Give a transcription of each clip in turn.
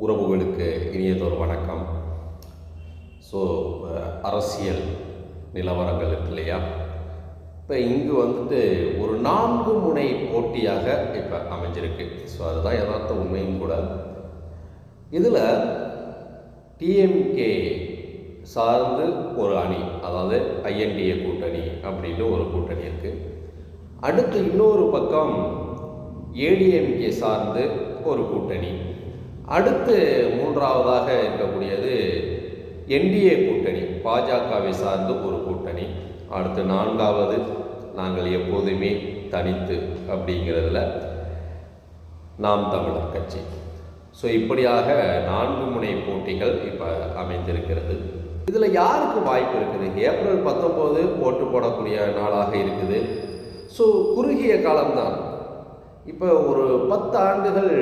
உறவுகளுக்கு இனியதொரு வணக்கம். ஸோ அரசியல் நிலவரங்கள் இருக்கு இல்லையா? இப்போ இங்கு வந்துட்டு ஒரு நான்கு முனை போட்டியாக இப்போ அமைஞ்சிருக்கு. ஸோ அதுதான் யதார்த்த உண்மையும் கூட. இதில் டிஎம்கே சார்ந்து ஒரு அணி அதாவது ஐஎன்டிஏ கூட்டணி அப்படின்னு ஒரு கூட்டணி இருக்குது அடுத்து இன்னொரு பக்கம் ஏடிஎம்கே சார்ந்து ஒரு கூட்டணி. அடுத்து மூன்றாவதாக இருக்கக்கூடியது என்டிஏ கூட்டணி பாஜகவை சார்ந்த ஒரு கூட்டணி. அடுத்து நான்காவது நாங்கள் எப்போதுமே தனித்து அப்படிங்கிறதுல நாம் தமிழர் கட்சி. ஸோ இப்படியாக நான்கு முனை போட்டிகள் இப்போ அமைந்திருக்கிறது. இதில் யாருக்கு வாய்ப்பு இருக்குது? ஏப்ரல் பத்தொம்போது ஓட்டு போடக்கூடிய நாளாக இருக்குது. ஸோ குறுகிய காலம்தான். இப்போ ஒரு பத்து ஆண்டுகள்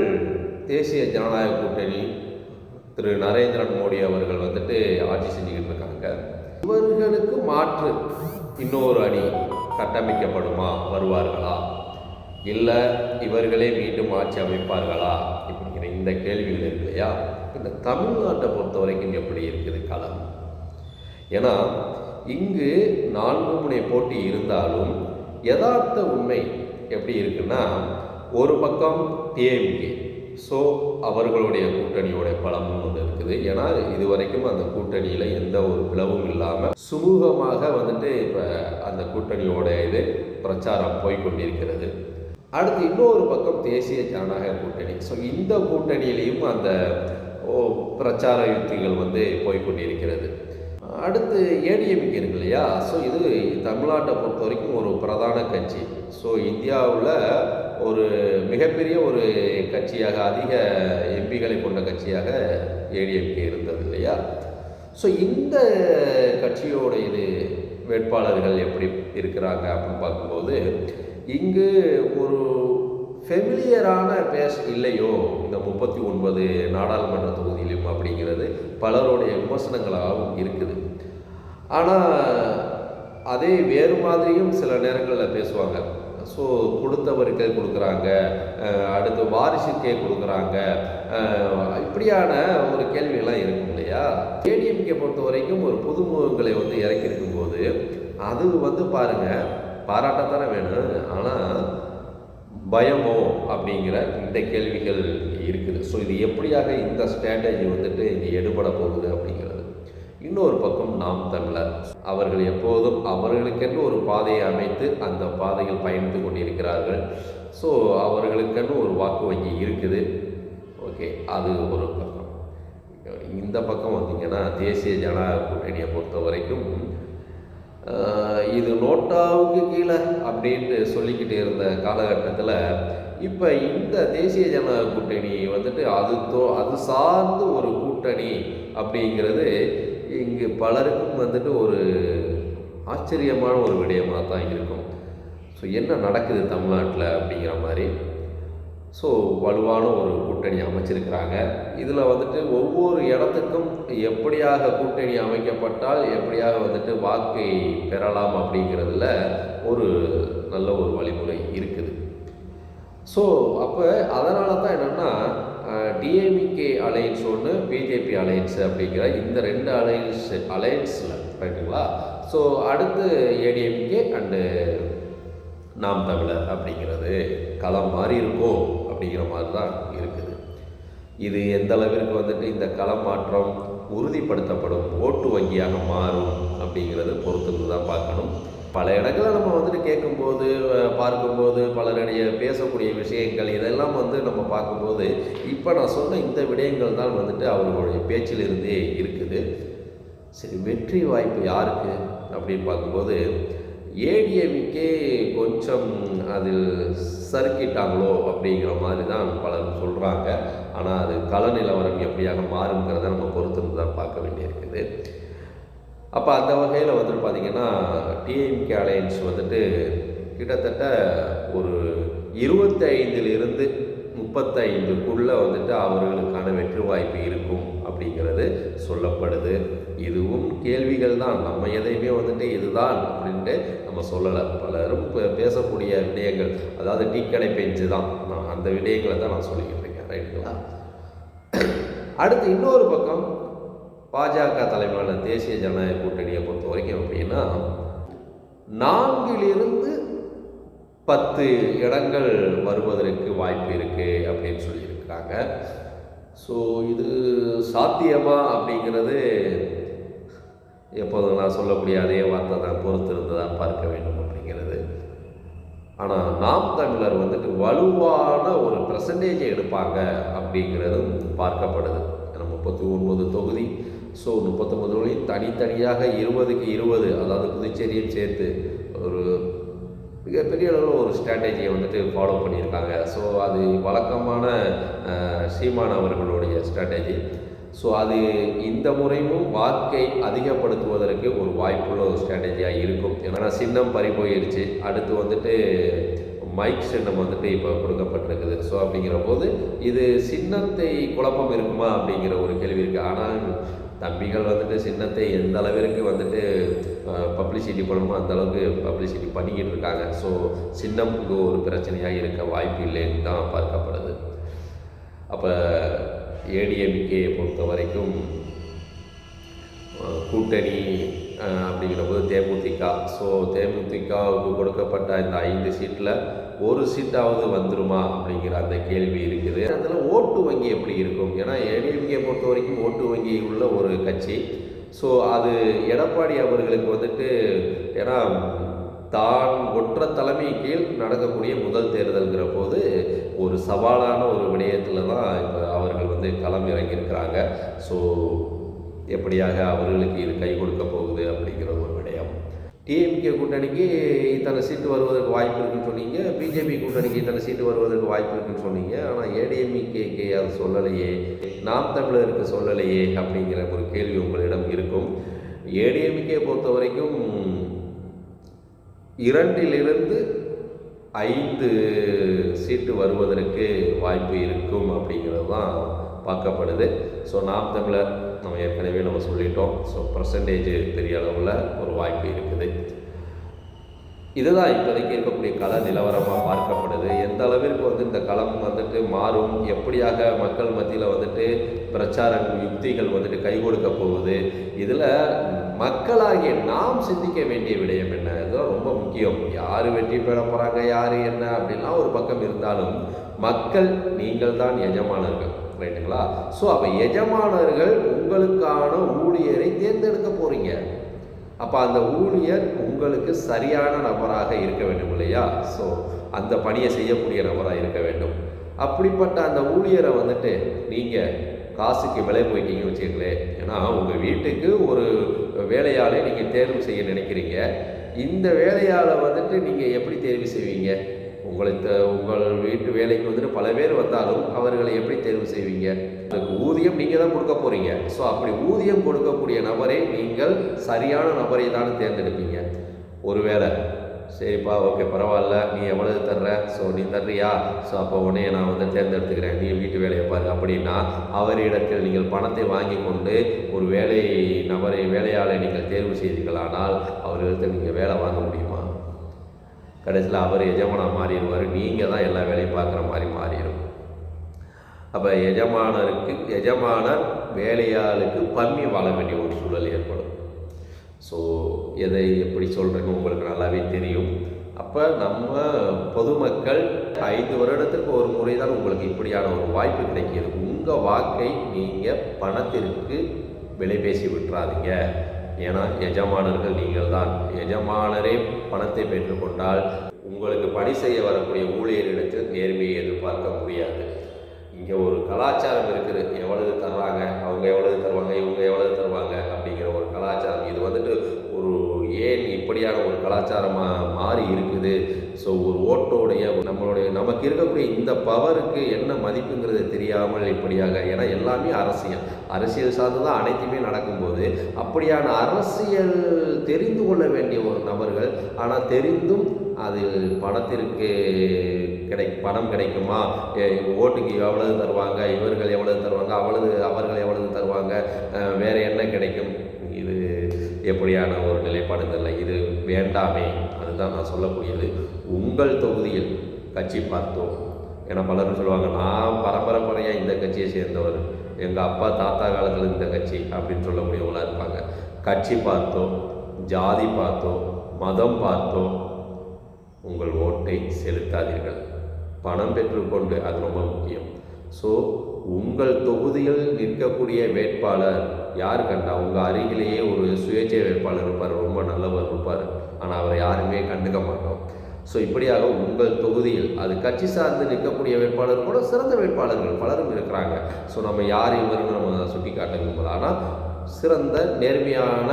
தேசிய ஜனநாயக கூட்டணி திரு நரேந்திரன் மோடி அவர்கள் வந்துட்டு ஆட்சி செஞ்சுக்கிட்டு இருக்காங்க. இவர்களுக்கு மாற்று இன்னொரு அணி கட்டமைக்கப்படுமா? வருவார்களா? இல்லை இவர்களே மீண்டும் ஆட்சி அமைப்பார்களா? இப்படிங்கிற இந்த கேள்விகள் இருக்கு இல்லையா? இந்த தமிழ்நாட்டை பொறுத்த வரைக்கும் எப்படி இருக்குது களம் ஏன்னா இங்கு நான்கு முனை போட்டி இருந்தாலும் யதார்த்த உண்மை எப்படி இருக்குன்னா ஒரு பக்கம் டிஎம்கே ஸோ அவர்களுடைய கூட்டணியோட பலமும் ஒன்று இருக்குது. ஏன்னா இது வரைக்கும் அந்த கூட்டணியில் எந்த ஒரு பிளவும் இல்லாமல் சுமூகமாக வந்துட்டு இப்போ அந்த கூட்டணியோட இது பிரச்சாரம் போய்கொண்டிருக்கிறது. அடுத்து இன்னொரு பக்கம் தேசிய ஜனநாயக கூட்டணி. ஸோ இந்த கூட்டணியிலையும் அந்த ஓ, பிரச்சார யுக்திகள் வந்து போய்கொண்டிருக்கிறது. அடுத்து ஏடிஎம்கே இருக்கு இல்லையா? ஸோ இது தமிழ்நாட்டை பொறுத்த வரைக்கும் ஒரு பிரதான கட்சி. ஸோ இந்தியாவில் ஒரு மிகப்பெரிய ஒரு கட்சியாக அதிக எம்பிகளை கொண்ட கட்சியாக ஏடிஎம்கே இருந்தது இல்லையா? ஸோ இந்த கட்சியோட இது வேட்பாளர்கள் எப்படி இருக்கிறாங்க அப்படின்னு பார்க்கும்போது இங்கு ஒரு ஃபெமிலியரான பேஸ் இல்லையோ இந்த முப்பத்தி ஒன்பது நாடாளுமன்ற தொகுதியிலும் அப்படிங்கிறது பலருடைய விமர்சனங்களாகவும் இருக்குது. ஆனால் அதே வேறு மாதிரியும் சில நேரங்களில் பேசுவாங்க. ஸோ கொடுத்தவருக்கே கொடுக்குறாங்க. அடுத்து வாரிசுக்கே கொடுக்குறாங்க. இப்படியான ஒரு கேள்வியெல்லாம் இருக்கும் இல்லையா? ஏடிஎம்கே பொறுத்த வரைக்கும் ஒரு புதுமுகங்களை வந்து இறக்கியிருக்கும் போது அது வந்து பாருங்கள் பாராட்டத்தானே வேணும். ஆனால் பயமோ அப்படிங்கிற இந்த கேள்விகள் இருக்குது. ஸோ இது எப்படியாக இந்த ஸ்ட்ராட்டஜி வந்துட்டு இங்கே எடுபட போகுது அப்படிங்கிறது இன்னொரு பக்கம் நாம் தமிழர். அவர்கள் எப்போதும் அவர்களுக்கென்று ஒரு பாதையை அமைத்து அந்த பாதையில் பயணித்து கொண்டிருக்கிறார்கள். ஸோ அவர்களுக்கென்று ஒரு வாக்கு வங்கி இருக்குது. ஓகே அது ஒரு பக்கம். இந்த பக்கம் வந்தீங்கன்னா தேசிய ஜனநாயக கூட்டணியை பொறுத்த வரைக்கும் இது நோட்டாவுக்கு கீழே அப்படின்ட்டு சொல்லிக்கிட்டு இருந்த காலகட்டத்தில் இப்போ இந்த தேசிய ஜனநாயக கூட்டணி வந்துட்டு அது தோ அது சார்ந்து ஒரு கூட்டணி அப்படிங்கிறது பலருக்கும் வந்துட்டு ஒரு ஆச்சரியமான ஒரு விடயமாக தான் இருக்கும். ஸோ என்ன நடக்குது தமிழ்நாட்டில் அப்படிங்கிற மாதிரி. ஸோ வலுவான ஒரு கூட்டணி அமைச்சிருக்கிறாங்க. இதில் வந்துட்டு ஒவ்வொரு இடத்துக்கும் எப்படியாக கூட்டணி அமைக்கப்பட்டால் எப்படியாக வந்துட்டு வாக்கை பெறலாம் அப்படிங்கிறதுல ஒரு நல்ல ஒரு வழிமுறை இருக்குது. ஸோ அப்போ அதனால தான் என்னென்னா டிஏமிகே அலையன்ஸ் ஒன்று பிஜேபி அலையன்ஸ் அப்படிங்கிற இந்த ரெண்டு அலையன்ஸ் அலையன்ஸில் ரைட்டுங்களா ஸோ அடுத்து ஏடிஎம்கே அண்டு நாம் தமிழர் அப்படிங்கிறது. களம் மாறி இருக்கும் அப்படிங்கிற மாதிரி தான் இருக்குது. இது எந்த அளவிற்கு வந்துட்டு இந்த களம் மாற்றம் உறுதிப்படுத்தப்படும் ஓட்டு வங்கியாக மாறும் அப்படிங்கிறத பொறுத்து தான் பார்க்கணும். பல இடங்களில் நம்ம வந்துட்டு கேட்கும்போது பார்க்கும்போது பலருடைய பேசக்கூடிய விஷயங்கள் இதெல்லாம் வந்து நம்ம பார்க்கும்போது இப்போ நான் சொன்ன இந்த விடயங்கள் தான் வந்துட்டு அவர்களுடைய பேச்சிலிருந்தே இருக்குது. சரி வெற்றி வாய்ப்பு யாருக்கு? அப்படின்னு பார்க்கும்போது ஏடிஎம்கே கொஞ்சம் அதில் சறுக்கிட்டாங்களோ அப்படிங்கிற மாதிரி தான் பலரும் சொல்கிறாங்க ஆனால் அது கள நிலவரம் எப்படியாக மாறுங்கிறத நம்ம பொறுத்திருந்து தான் பார்க்க வேண்டியிருக்குது. அப்போ அந்த வகையில் வந்துட்டு பார்த்திங்கன்னா டிஎம்கே அலையன்ஸ் வந்துட்டு கிட்டத்தட்ட ஒரு இருபத்தைந்திலிருந்து முப்பத்தைந்துக்குள்ளே வந்துட்டு அவர்களுக்கான வெற்றி வாய்ப்பு இருக்கும் அப்படிங்கிறது சொல்லப்படுது. இதுவும் கேள்விகள் தான். நம்ம எதையுமே வந்துட்டு இதுதான் அப்படின்ட்டு நம்ம சொல்லலை. பலரும் பேசக்கூடிய விடயங்கள். அதாவது டீ கடை பெஞ்சு தான். நான் அந்த விடயங்களை தான் நான் சொல்லிக்கிட்டு இருக்கேன். ரைட்டுங்களா அடுத்து இன்னொரு பக்கம் பாஜக தலைமையிலான தேசிய ஜனநாயக கூட்டணியை பொறுத்த வரைக்கும் அப்படின்னா நான்கிலிருந்து பத்து இடங்கள் வருவதற்கு வாய்ப்பு இருக்குது அப்படின்னு சொல்லியிருக்கிறாங்க. ஸோ இது சாத்தியமா அப்படிங்கிறது எப்போதும் நான் சொல்லக்கூடிய அதே வார்த்தை தான் பொறுத்திருந்து தான் பார்க்க வேண்டும் அப்படிங்கிறது. ஆனால் நாம் தமிழர் வந்துட்டு வலுவான ஒரு பிரசன்டேஜை எடுப்பாங்க அப்படிங்கிறதும் பார்க்கப்படுது. ஏன்னா முப்பத்தி ஒன்பது தொகுதி ஸோ முப்பத்தொம்பது தொகுதி தனித்தனியாக இருபதுக்கு இருபது அதாவது புதுச்சேரியும் சேர்த்து ஒரு மிகப்பெரிய அளவில் ஒரு ஸ்ட்ராட்டஜியை வந்துட்டு ஃபாலோ பண்ணியிருக்காங்க. ஸோ அது வழக்கமான அஹ், சீமான் அவர்களுடைய ஸ்ட்ராட்டஜி ஸோ அது இந்த முறையும் வாக்கை அதிகப்படுத்துவதற்கு ஒரு வாய்ப்புள்ள ஒரு ஸ்ட்ராட்டஜியாக இருக்கும். ஏன்னா சின்னம் பறி போயிடுச்சு அடுத்து வந்துட்டு மைக் சின்னம் வந்துட்டு இப்போ கொடுக்கப்பட்டிருக்குது. ஸோ அப்படிங்கிற போது இது சின்னத்தை குழப்பம் இருக்குமா அப்படிங்கிற ஒரு கேள்வி இருக்குது ஆனால் தம்பிகள் வந்துட்டு சின்னத்தை எந்த அளவிற்கு வந்துட்டு பப்ளிசிட்டி பண்ணணுமோ அந்தளவுக்கு பப்ளிசிட்டி பண்ணிக்கிட்டு இருக்காங்க. ஸோ சின்னம் இங்கே ஒரு பிரச்சனையாக இருக்க வாய்ப்பு இல்லைன்னு தான் பார்க்கப்படுது. அப்போ ஏடிஎம்கேயை பொறுத்த வரைக்கும் கூட்டணி அப்படிங்கிற போது தேமுதிக. ஸோ தேமுதிகவுக்கு கொடுக்கப்பட்ட இந்த ஐந்து சீட்டில் ஒரு சீட்டாவது வந்துருமா அப்படிங்கிற அந்த கேள்வி இருக்குது. அதில் ஓட்டு வங்கி எப்படி இருக்கும்? ஏன்னா ஏடிஎம்கே பொறுத்த வரைக்கும் ஓட்டு வங்கி உள்ள ஒரு கட்சி. ஸோ அது எடப்பாடி அவர்களுக்கு வந்துட்டு ஏன்னா தான் ஒற்ற தலைமை கீழ் நடக்கக்கூடிய முதல் தேர்தல்ங்கிற போது ஒரு சவாலான ஒரு விடயத்தில் தான் இப்போ அவர்கள் வந்து களம் இறங்கியிருக்கிறாங்க. ஸோ எப்படியாக அவர்களுக்கு இது கை கொடுக்க போகுது அப்படிங்கிற ஒரு விடயம். டிஎம்கே கூட்டணிக்கு இத்தனை சீட்டு வருவதற்கு வாய்ப்பு இருக்குன்னு சொன்னீங்க. பிஜேபி கூட்டணிக்கு இத்தனை சீட்டு வருவதற்கு வாய்ப்பு இருக்குன்னு சொன்னீங்க. ஆனால் ஏடிஎம்கேக்கு அது சொல்லலையே. நாம் தமிழருக்கு சொல்லலையே அப்படிங்கிற ஒரு கேள்வி உங்களிடம் இருக்கும். ஏடிஎம்கே பொறுத்த வரைக்கும் இரண்டிலிருந்து ஐந்து சீட்டு வருவதற்கு வாய்ப்பு இருக்கும் அப்படிங்கிறது தான் பார்க்கப்படுது. ஸோ நாம் தமிழர் நம்ம ஏற்கனவே நம்ம சொல்லிட்டோம். ஸோ பர்சன்டேஜ் பெரிய அளவில் ஒரு வாய்ப்பு இருக்குது. இதுதான் இப்போதைக்கு இருக்கக்கூடிய கல நிலவரமாக பார்க்கப்படுது. எந்த அளவிற்கு வந்து இந்த களம் வந்துட்டு மாறும்? எப்படியாக மக்கள் மத்தியில் வந்துட்டு பிரச்சார யுக்திகள் வந்துட்டு கை கொடுக்க போகுது? இதில் மக்களாகிய நாம் சிந்திக்க வேண்டிய விடயம் என்ன? இதுதான் ரொம்ப முக்கியம். யார் வெற்றி பெற போகிறாங்க யார் என்ன? அப்படின்லாம் ஒரு பக்கம் இருந்தாலும் மக்கள் நீங்கள் தான் எஜமானர்கள். ரைட்டுங்களா ஸோ அப்போ எஜமானர்கள் உங்களுக்கான ஊழியரை தேர்ந்தெடுக்க போகிறீங்க அப்போ அந்த ஊழியர் உங்களுக்கு சரியான நபராக இருக்க வேண்டும் இல்லையா? ஸோ அந்த பணியை செய்யக்கூடிய நபராக இருக்க வேண்டும். அப்படிப்பட்ட அந்த ஊழியரை வந்துட்டு நீங்கள் காசுக்கு விலை போயிட்டீங்கன்னு வச்சுக்கங்களேன். ஏன்னா உங்கள் வீட்டுக்கு ஒரு வேலையாளை நீங்கள் தேர்வு செய்ய நினைக்கிறீங்க. இந்த வேலையாளை வந்துட்டு நீங்கள் எப்படி தேர்வு செய்வீங்க? உங்களை த- உங்கள் வீட்டு வேலைக்கு வந்துட்டு பல பேர் வந்தாலும் அவர்களை எப்படி தேர்வு செய்வீங்க? அதுக்கு ஊதியம் நீங்கள் தான் கொடுக்க போகிறீங்க ஸோ அப்படி ஊதியம் கொடுக்கக்கூடிய நபரை நீங்கள் சரியான நபரை தான் தேர்ந்தெடுப்பீங்க. ஒருவேளை சரிப்பா ஓகே பரவாயில்ல. நீ எவ்வளவு தர்ற? ஸோ நீ தர்றியா? ஸோ அப்போ உடனே நான் வந்து தேர்ந்தெடுத்துக்கிறேன். நீ வீட்டு வேலையை பாரு. அப்படின்னா அவரிடத்தில் நீங்கள் பணத்தை வாங்கி கொண்டு ஒரு வேலை நபரை வேலையாளை நீங்கள் தேர்வு செய்தீர்களானால் அவர்களிடத்தில் நீங்கள் வேலை வாங்க முடியுமா? கடைசியில் அவர் எஜமானாக மாறிடுவார். நீங்கள் தான் எல்லா வேலையும் பார்க்குற மாதிரி மாறிடும். அப்போ எஜமானருக்கு எஜமானர் வேலையாளுக்கு பம்மி வாழ வேண்டிய ஒரு சூழல் ஏற்படும். ஸோ எதை எப்படி சொல்கிறேன்னு உங்களுக்கு நல்லாவே தெரியும். அப்போ நம்ம பொதுமக்கள் ஐந்து வருடத்திற்கு ஒரு முறை தான் உங்களுக்கு இப்படியான ஒரு வாய்ப்பு கிடைக்கிது உங்கள் வாக்கை நீங்கள் பணத்திற்கு விலை பேசி விட்டுறாதீங்க. ஏன்னா எஜமானர்கள் நீங்கள் தான் எஜமானரே பணத்தை பெற்றுக்கொண்டால் உங்களுக்கு பணி செய்ய வரக்கூடிய ஊழியரிடத்தில் நேர்மையை எதிர்பார்க்க முடியாது. இங்கே ஒரு கலாச்சாரம் இருக்குது. எவ்வளவு தர்றாங்க? அவங்க எவ்வளவு தருவாங்க? இவங்க எவ்வளவு தருவாங்க அப்படிங்கிற ஒரு கலாச்சாரம் இது வந்துட்டு ஒரு ஏன் இப்படியான ஒரு கலாச்சாரமாக மாறி இருக்குது? ஸோ ஒரு ஓட்டோடைய நம்மளுடைய நமக்கு இருக்கக்கூடிய இந்த பவருக்கு என்ன மதிப்புங்கிறது தெரியாமல் இப்படியாக ஏன்னா எல்லாமே அரசியல். அரசியல் சார்ந்து தான் அனைத்துமே நடக்கும்போது அப்படியான அரசியல் தெரிந்து கொள்ள வேண்டிய ஒரு நபர்கள் ஆனால் தெரிந்தும் அதில் பணத்திற்கு கிடை பணம் கிடைக்குமா? ஓட்டுக்கு எவ்வளவு தருவாங்க? இவர்கள் எவ்வளவு தருவாங்க? அவ்வளவு அவர்கள் எவ்வளவு தருவாங்க? வேறு என்ன கிடைக்கும்? எப்படியான ஒரு நிலைப்பாடு தெரியல இது வேண்டாமே அதுதான் நான் சொல்லக்கூடியது. உங்கள் தொகுதியில் கட்சி பார்த்தோம் ஏன்னா பலரும் சொல்லுவாங்க. நான் பரம்பரை முறையாக இந்த கட்சியை சேர்ந்தவர். எங்கள் அப்பா தாத்தா காலத்தில் இந்த கட்சி அப்படின்னு சொல்லக்கூடியவங்களாக இருப்பாங்க. கட்சி பார்த்தோம் ஜாதி பார்த்தோம் மதம் பார்த்தோம். உங்கள் ஓட்டை செலுத்தாதீர்கள். பணம் பெற்றுக்கொண்டு அது ரொம்ப முக்கியம். ஸோ உங்கள் தொகுதியில் நிற்கக்கூடிய வேட்பாளர் யார் கண்டா? உங்கள் அருகிலேயே ஒரு சுயேட்சை வேட்பாளர் இருப்பார் ரொம்ப நல்லவர் இருப்பார் ஆனால் அவரை யாருமே கண்டுக்க மாட்டோம். ஸோ இப்படியாக உங்கள் தொகுதியில் அது கட்சி சார்ந்து நிற்கக்கூடிய வேட்பாளர் கூட சிறந்த வேட்பாளர்கள் பலரும் இருக்கிறாங்க. ஸோ நம்ம யார் இவருன்னு நம்ம சுட்டி காட்ட விரும்பல. ஆனால் சிறந்த நேர்மையான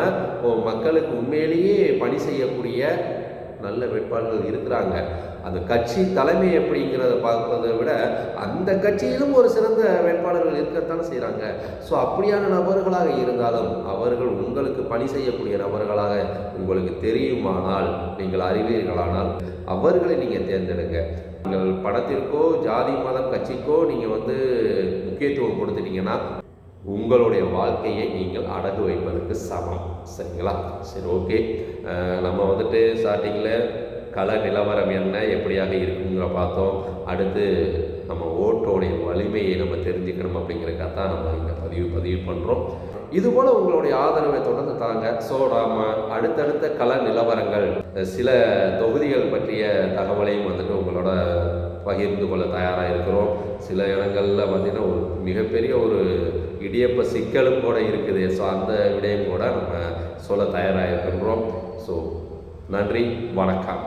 மக்களுக்கு உண்மையிலேயே பணி செய்யக்கூடிய நல்ல வேட்பாளர்கள் இருக்கிறாங்க. அந்த கட்சி தலைமை எப்படிங்கிறத பார்ப்பதை விட அந்த கட்சியிலும் ஒரு சிறந்த வேட்பாளர்கள் இருக்கத்தானே செய்கிறாங்க ஸோ அப்படியான நபர்களாக இருந்தாலும் அவர்கள் உங்களுக்கு பணி செய்யக்கூடிய நபர்களாக உங்களுக்கு தெரியுமானால் நீங்கள் அறிவீர்களானால் அவர்களை நீங்கள் தேர்ந்தெடுங்க. நீங்கள் பணத்திற்கோ ஜாதி மதம் கட்சிக்கோ நீங்கள் வந்து முக்கியத்துவம் கொடுத்துட்டீங்கன்னா உங்களுடைய வாழ்க்கையை நீங்கள் அடகு வைப்பதற்கு சமம். சரிங்களா? சரி ஓகே நம்ம வந்துட்டு ஸ்டார்டிங்கில் கள நிலவரம் என்ன எப்படியாக இருக்குங்கிற பார்த்தோம். அடுத்து நம்ம ஓட்டோடைய வலிமையை நம்ம தெரிஞ்சுக்கணும் அப்படிங்கிறக்காக தான் நம்ம இந்த பதிவு பதிவு பண்ணுறோம் இதுபோல் உங்களுடைய ஆதரவை தொடர்ந்து தாங்க ஸோ அடுத்தடுத்த கள நிலவரங்கள் சில தொகுதிகள் பற்றிய தகவலையும் வந்துட்டு உங்களோட பகிர்ந்து கொள்ள தயாராக இருக்கிறோம். சில இடங்களில் பார்த்திங்கன்னா ஒரு மிகப்பெரிய ஒரு இடியப்ப சிக்கலும் கூட இருக்குது. ஸோ அந்த விடயம் கூட நம்ம சொல்ல தயாராக இருக்கின்றோம். ஸோ நன்றி வணக்கம்.